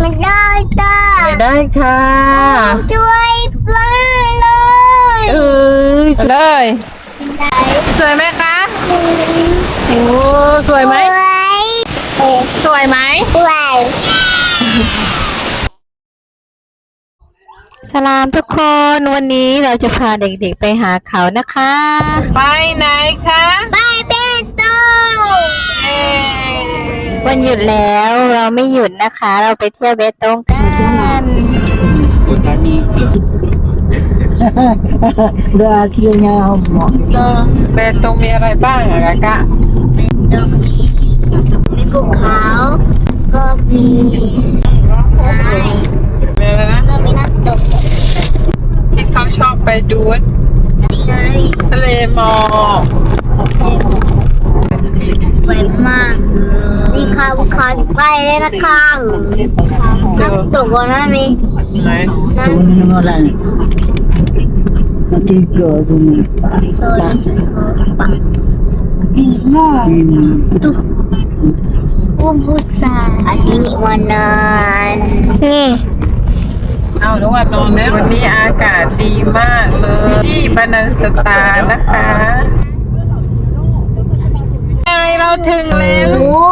ไม่ได้จ้าไม่ได้ค่ะช่วยเพื่อนเลยเออเลยได้สวยไหมคะโอ้สวยไหมสวยเอ๊ะสวยไหมสวยสลามทุกคนวันนี้เราจะพาเด็กๆไปหาเขานะคะ ไปไหนคะ ไปเป็นตู้ วันหยุดแล้วเราไม่หยุดนะคะ เราไปเที่ยวเบตงกันตรงเบตงมีอะไรบ้างอะกะกะเป็นตรงนี้มีภูเขาก็มีไม้มีอะไรนะก็มีน้ำตกที่เขาชอบไปดูนี่ไงทะเลหมอกสวยมาก นี่ค่ะภูเขาใกล้เลยนะคะน้ำตกก็นะมีไหนนั่น Tiga tu ni. โซนที่เขาปักดีมากตุอุบุษายอันนี้วันนั้นนี่เอาแล้ววันนอนแล้ววันนี้อากาศดีมากเลยที่บานันสตานะคะ เราถึงแล้วโอ้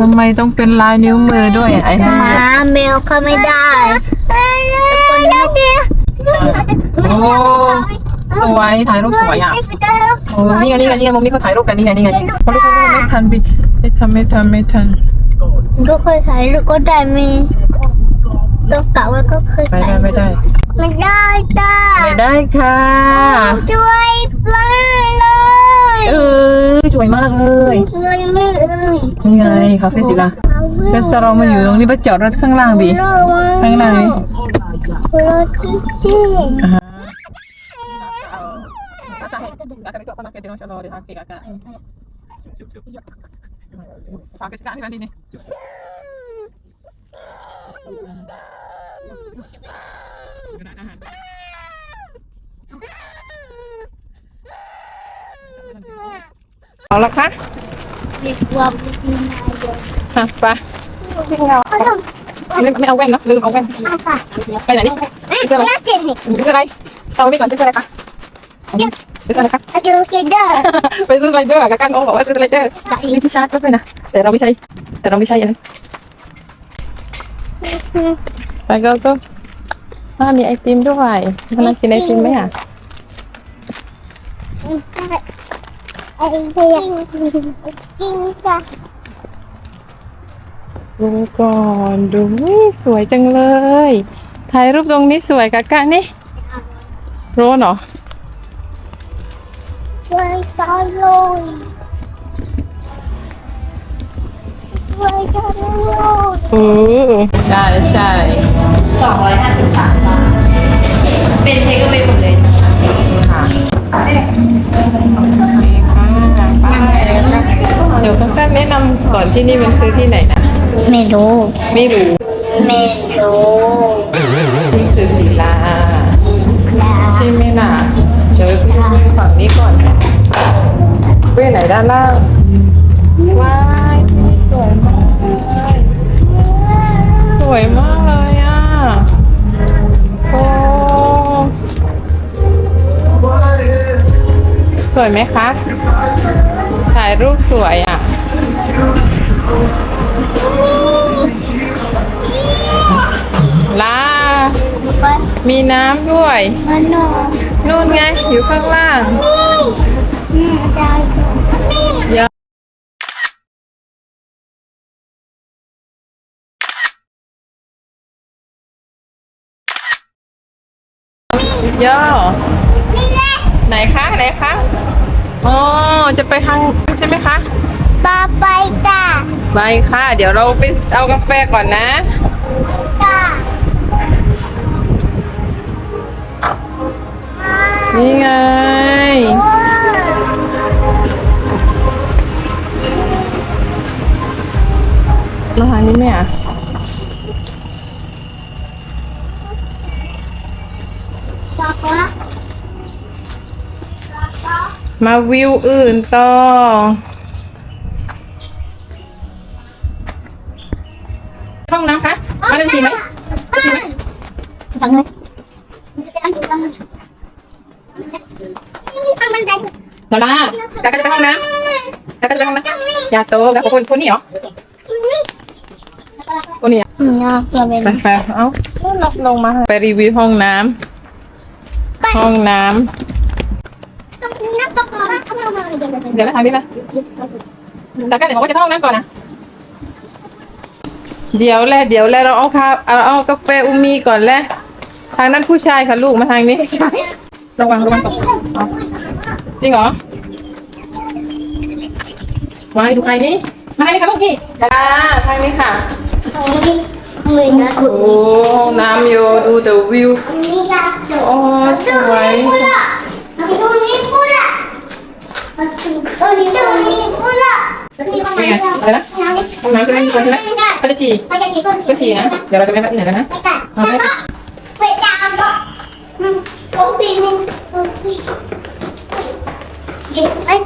ทำไมต้องเป็นลายนิ้วมือด้วยอะไอ้หนี่มาแมวเข้าไม่ได้คนนกโอ้สวยถ่ายรูปสวยอะโอ้นี่ไงนี่ไงนี่ไงมุมนี้เขาถ่ายรูปกันนี่ไงนี่ไงเขาลูกเขาไม่ทันพี่ไม่ทันไม่ทันไม่ทันก็เคยถ่ายรูปก็ได้มีตัวเก่าแล้วก็เคยไม่ถ่ายได้ไม่ได้ไม่ได้จ้าไม่ได้ค่ะช่วยเพื่อนเลย เออสวยมากเลยช่วยไม่เลยนี่ไงคาเฟ่ศิลาเรสตอรองมาอยู่ตรงนี้ไปจอดรถข้างล่างบีข้างในรถจิ๊จิ๊อ่าฮะ Kakak ikut apa nak kena insya Allah dia sakit kakak. Sakit sekarang ni nanti ni. เอาละคะดีกว่าไม่ดีนายเลยฮะไปเขาต้องไม่ไม่เอาแว่นเนอะลืมเอาแว่นเอาไปไปไหนนี่เอ๊ะแล้วเจ็บนี่ซื้ออะไรเอาไปก่อนซื้ออะไรคะซื้ออะไรคะอาจูเกเดอร์ไปซื้อไรเดอร์กับกันโอบอกว่าซื้อไรเดอร์มีที่ชาร์จก็ด้วยนะแต่เราไม่ใช่ แต่เราไม่ใช่อันนี้ไปก็ก็อ่ามีไอติมด้วยพนักกินไอติมไหมอะ ไอ้เหี้ย กินจ้ะดูก่อนดูอุ๊ยสวยจังเลยถ่ายรูปตรงนี้สวยกะกะนี่ร้อนเหรอช่วยตายเลยช่วยตายเลยเออใช่ใช่253บาทเป็น ที่นี่มันคือที่ไหนนะ ไม่รู้ ไม่รู้ไม่รู้นี่คือศิลาใช่ไหมล่ะเดี๋ยวไปดูฝั่งนี้ก่อนเว้ยไหนด้านล่าง ว้ายที่นี่สวยมากเลยสวยมากเลยอะ โอ้ สวยไหมคะ ถ่ายรูปสวยอะ ลา มีน้ำด้วยมันนอนนู่นไง อยู่ข้างล่างอืมอาจารย์ย่อไหนคะ ไหนคะอ๋อจะไปทางใช่ไหมคะต่อไปจ้ะไปค่ะ เดี๋ยวเราไปเอากาแฟก่อนนะ นี่ไงเราหานี่ไหมอะต่อไปมาวิวอื่นต่อ ห้องน้ำคะไปมาเล่นทีไหมฟังเลยมันจะเป็นอันถูกต้องนี่ทางบันได โนล่ากากาจะไปห้องน้ำกากาจะไปห้องน้ำอย่าโตกับคนคนนี้เหรอคนนี้เหรอน่าจะเป็นไปไปเอ้าลงลงมา ไปรีวิวห้องน้ำห้องน้ำตรงนั้นตรงนั้นเขาเอามาเดี๋ยวเดี๋ยวเดี๋ยวนะทางนี้นะกากาเดี๋ยวบอกว่าจะเข้าห้องน้ำก่อนนะเดี๋ยวแหละเดี๋ยวแหละเราเอาข้าวเอาเอากาแฟอุมีก่อนแหละทางนั้นผู้ชายค่ะลูกมาทางนี้ระวังระวังตกเอา จริงเหรอวายดูใครนี่มาทางนี้ค่ะลูกพี่จ้าทางนี้ค่ะตรงนี้มือนะโอ้ห้องน้ำอยู่ดูเดอะวิวนี่จ้ะเดี๋ยวโอ้สวยตรงนี้กูละตรงนี้ตรงนี้กูละตรงนี้กูเป็นไงละอะไรนะห้องน้ำจะไม่มีคนใช่ไหมเขาจะฉี่ไปกันกี่คนก็ฉี่นะ เดี๋ยวเราจะไปพักที่ไหนกันนะ ไปกันแล้วก็ไปจามก็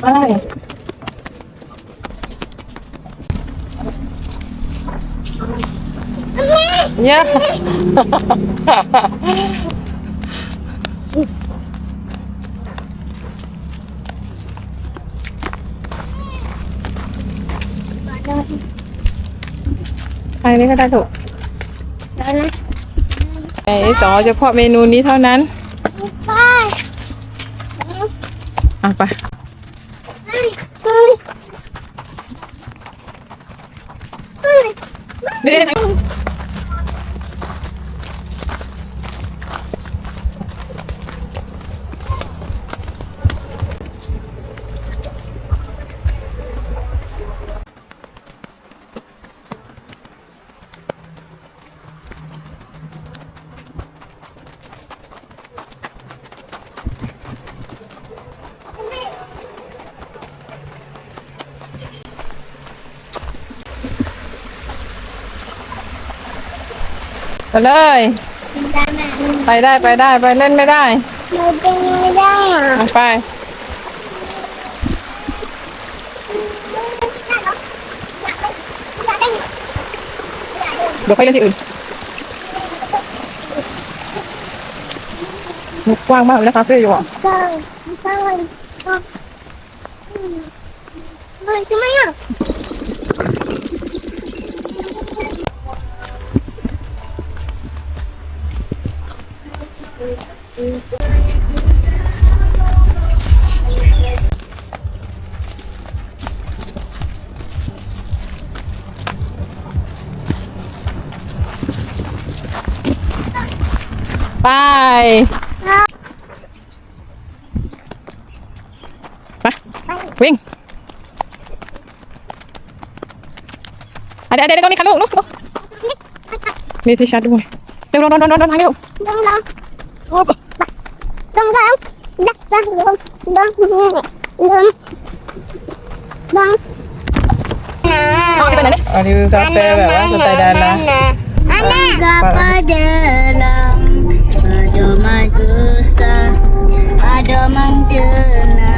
ไปเนี่ย ทางนี้ก็ได้ถูกได้ไหมไอ้สอเฉพาะเมนูนี้เท่านั้น ไปอะไป Bên anh. ไปเลย ได้ไหมไปได้ไปได้ไปเล่นไม่ได้เราเป็นไม่ได้อะเอาไป เดี๋ยวไปเล่นที่อื่นกว้างมากเลยนะคาเฟ่อยู่อะสร้างสร้างเลยใช่ไหมอะ ไป ไป วิ่ง ada ada ada kau ni kan lu lu. Ni si Shadu. Lu lu lu lu lu hang lu. Lu lu. ลูกลูกลูกมีที่ชาร์จด้วยเร็วๆๆๆๆทางนี้ลูกดังดังโอ้ดังดังดังดังดังดังดังดังอาไปไหนเนี่ยอันนี้กาแฟแบบว่าสไตล์ดารา Gapa dalam ada madrasa ada mandana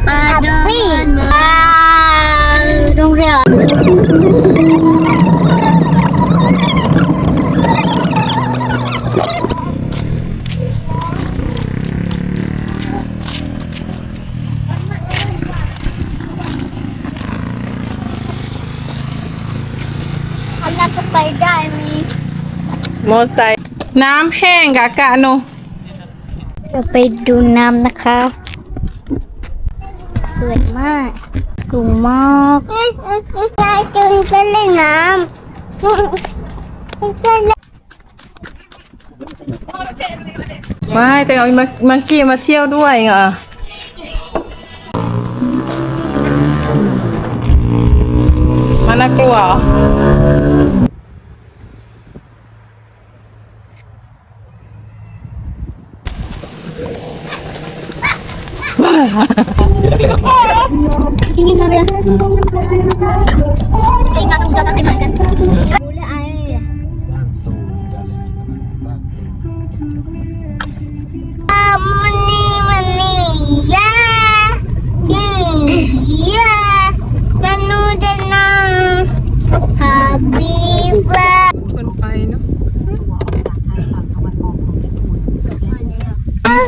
pada dong ria เขา มอไซค์น้ำแห้งกะกะโนเราไปดูน้ำนะคะ สวยมาก สูงมากยายจึงจะเล่นน้ำจะเล่นไม่แต่เอามามากี้มาเที่ยวด้วยเหรอน่ากลัว เหรอ Tingin kami lang. Tingin ka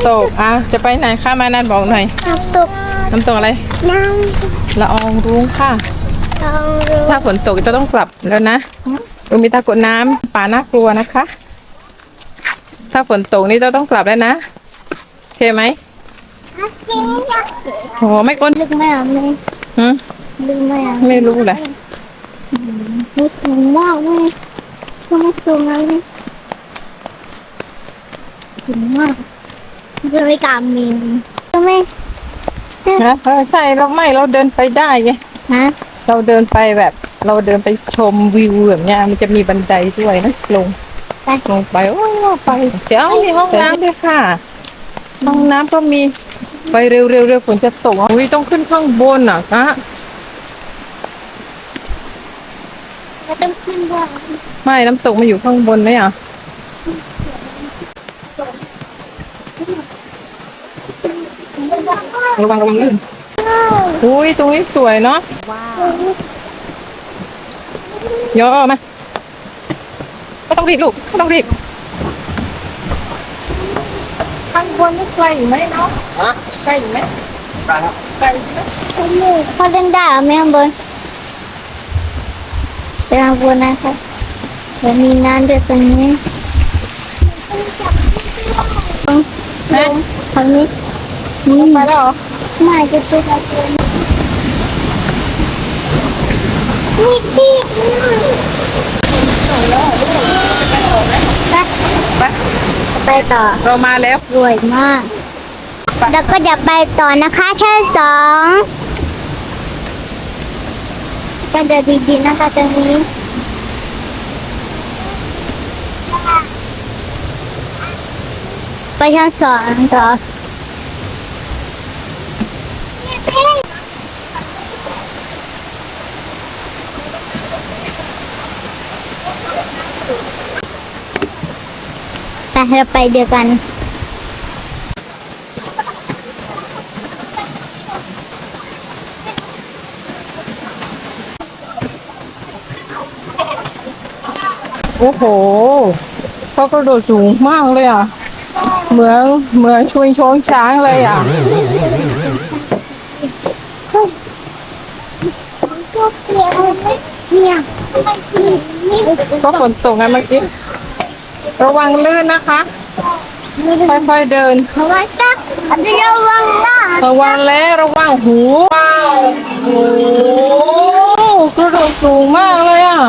ตกอะจะไปไหนคะมานันบอกหน่อย Untuk น้ำตกอะไร nang ละอองรุ้งค่ะ tahu. ถ้าฝนตกจะต้องกลับแล้วนะอุมิตากดน้ำป่าน่ากลัวนะคะ ถ้าฝนตกนี่จะต้องกลับแล้วนะโอเคไหม Akhirnya. โหไม่ก้นลึกไหมอะแม่หืมลึกไหมอะไม่รู้เลยไม่สูงมากเลยไม่สูงอะไรสูงมาก จะไปกราบมีนก็ไม่นะเออใช่เราไม่เราเดินไปได้ไงฮะเราเดินไปแบบ เราเดินไปชมวิวแบบเนี้ยมันจะมีบันไดด้วยนะลงไปลงไปโอ้ไปเดี๋ยวมีห้องน้ำด้วยค่ะห้องน้ำก็มีไปเร็วๆเร็วฝนจะตกอุ้ยต้องขึ้นข้างบนอะนะไม่ต้องขึ้นด้วยไม่น้ำตกมันอยู่ข้างบนไหมอะ ระวังระวังลื่นอุ้ยตรงนี้สวยเนาะว้าวย่อมาไม่ต้องรีบลูกไม่ต้องรีบข้างบนนี่ไกลอยู่ไหมเนาะไกลอยู่ไหมไกลครับไกลอยู่ไหมเขาเดินได้เหรอแม่ข้างบนไปข้างบนนะครับเดี๋ยวมีน้ำด้วยตรงนี้นะทางนี้นี่ไปแล้วเหรอ ไม่จะไปทางบนมีที่ไปไปต่อ เรามาแล้วรวยมาก แล้วก็จะไปต่อนะคะชั้นสองก็จะดีๆนะคะตรงนี้ไปชั้นสองต่อ ไปเราไปเดียวกัน โอ้โหเขากระโดดสูงมากเลยอะ เหมือนเหมือนชวนช้องช้างเลยอะ ก็เปลี่ยนไม่เนี่ยนี่ก็ฝนตกไงเมื่อกี้ ระวังลื่นนะคะ ค่อยๆเดิน ระวังนะระวังนะระวังแล้วระวังหูว้าวโอ้โหกระโดดสูงมากเลยอะ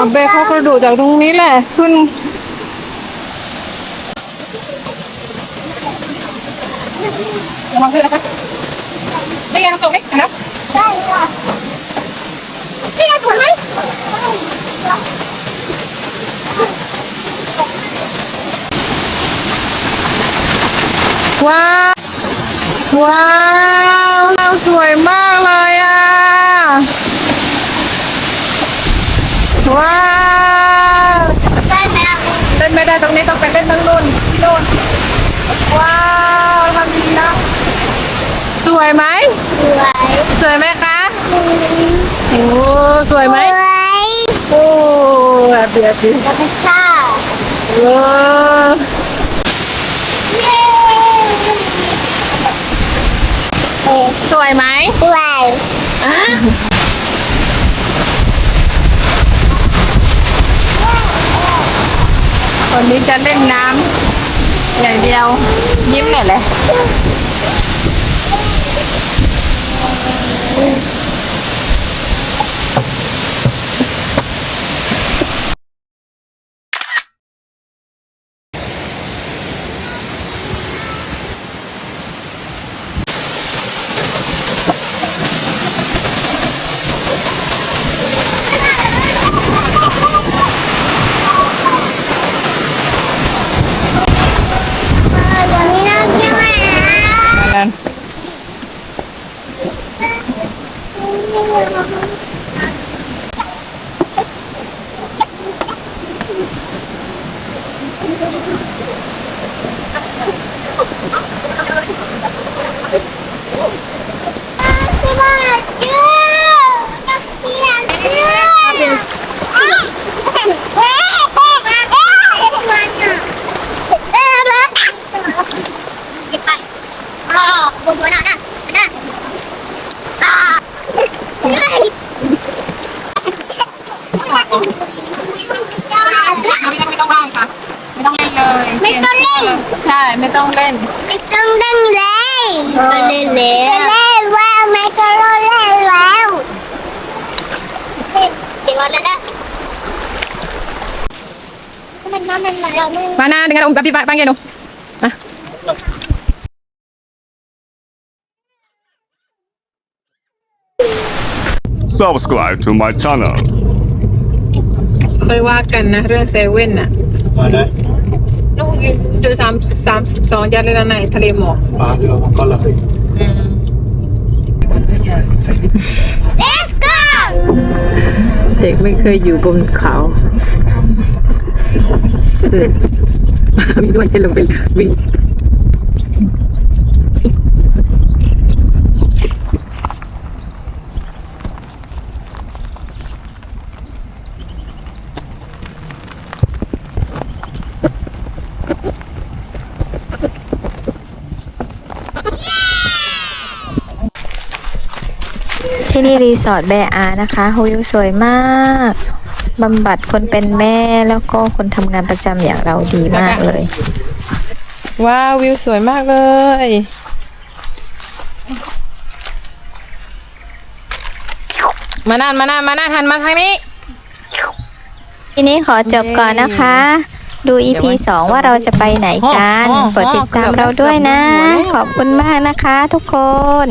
อาเบะเขากระโดดจากตรงนี้แหละ ขึ้นระวังด้วยนะคะนี่ไงตรงนี้เห็นะ ได้ค่ะนี่ไงถูกไหมว้าว ว้าวสวยมากเลยอะ ว้าวได้ไหมเล่นไม่ได้ตรงนี้ต้องไปเล่นตรงนู้นที่โน่นว้าวทำดีนะ สวยไหม สวยสวยไหมคะ โอ้ สวยไหมสวยโอ้แบบเดียวดีธรรมชาติเออเย้เอ๊ะสวยไหมสวยอะวันนี้จะเล่นน้ำอย่างเดียว ยิ้มเนี่ยแหละ ไน้ำมันไหลเราไม่มานา dengan um papi panggil tu. Ah. Subscribe to my channel. เคยว่ากันนะ เรื่องเซเว่นน่ะ Mana? น้องเจอสามสามสิบสองยันเลยนะในทะเลหมอก Ada makalah ni. อืม Let's go เด็กไม่เคยอยู่บนเขา ตื่นมีด้วยใช่ลงไปวิ่งที่นี่รีสอร์ทแบอานะคะวิวสวยมาก บำบัดคนเป็นแม่แล้วก็คนทำงานประจำอย่างเราดีมากเลย ว้าววิวสวยมากเลย มานานมานานมานานหันมาทางนี้ ทีนี้ขอจบก่อนนะคะ ดู EP 2 ว่าเราจะไปไหนกันอ๋ออ๋อโปรดติดตามเราด้วยนะเกือบแล้วขอบคุณมากนะคะทุกคน